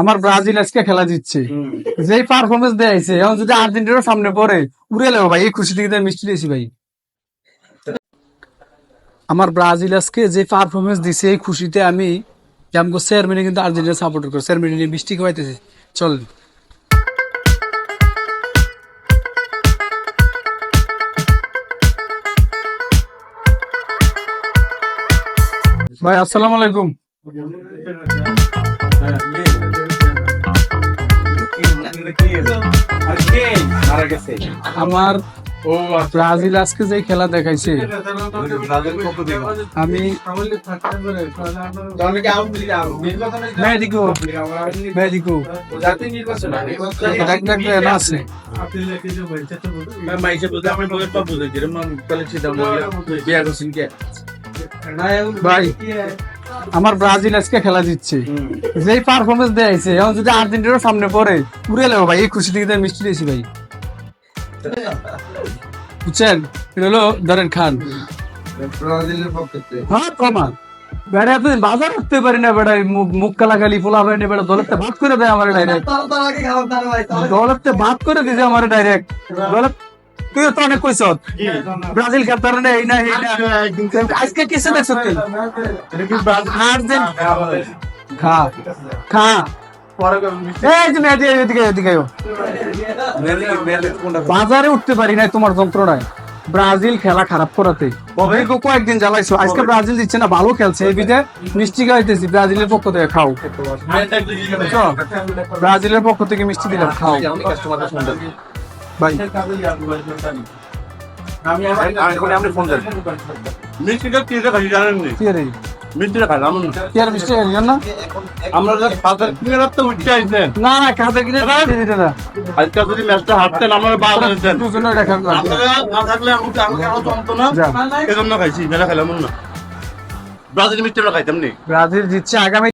আমার ব্রাজিল আজকে খেলা দিচ্ছে। যেই পারফরমেন্স দেয়াইছে এখন যদি আর্জেন্টিনার সামনে পড়ে উড়ে লেবো ভাই এই খুশি থেকে মিষ্টি দিয়েছি ভাই। আমার ব্রাজিল আজকে যে পারফরমেন্স দিছে এই খুশিতে আমি জানব চেয়ারম্যানে কিন্তু আর্জেন্টিনা সাপোর্ট করে চেয়ারম্যানে মিষ্টি খাওয়াইতেছে। চল। ভাই আসসালামু আলাইকুম। আমার ব্রাজিল আজকে যে খেলা দেখাইছে। আমি আছে। ভাই আমার ব্রাজিল আজকে খেলা দিচ্ছে। যেই পারফরমেন্স দেয়াইছে এখন যদি আর্জেন্টিনার সামনে পড়ে উড়ে লেবো ভাই এই খুশি আমি মিষ্টি দিয়েছি ভাই। বুঝছেন? এটা হলো ধরেন খান। হ্যাঁ প্রমাণ বেড়া এতদিন বাজার উঠতে পারি না বেড়া মুখ- মুখ কালাকালি পোলা না বেড়া দলেতে ভাত করে দেয় আমার ডাইরেক্ট দলেতে ভাত করে দিছে আমার ডাইরেক্ট দলত তুই তো অনেক কইস ব্রাজিল খেলতে পারে না এই না এই না। আজকে কিসে দেখছ তুই? খা। খা। বাজারে উঠতে পারি না তোমার যন্ত্রণায়। ব্রাজিল খেলা খারাপ করাতে। কয়েকদিন জ্বালাইছো। আজকে ব্রাজিল দিচ্ছে না ভালো খেলছে। এই বিধে মিষ্টি খাইতেছি ব্রাজিলের পক্ষ থেকে খাও। ব্রাজিলের পক্ষ থেকে মিষ্টি দিলাম খাও। ভাই। মিষ্টিটা কি রে জানেন নি? কি রে? মিষ্টিটা খাইলাম কি আর মিষ্টি খাইলি না? আমরা যে বাজার কিনে রাখতে উঠতে আইছেন না। না খাতে কিনে দিতে দিতে না। আজকে যদি ম্যাচটা হারতেন আমরা বাজার দিতেন দুজনে দেখা আপনারা না থাকলে আমাকে আমাকে আরও জমতো না? যা। এজন্য খাইছি মেলা খাইলাম না ব্রাজিল মিষ্টিটা খাইতাম নি? ব্রাজিল জিতছে আগামী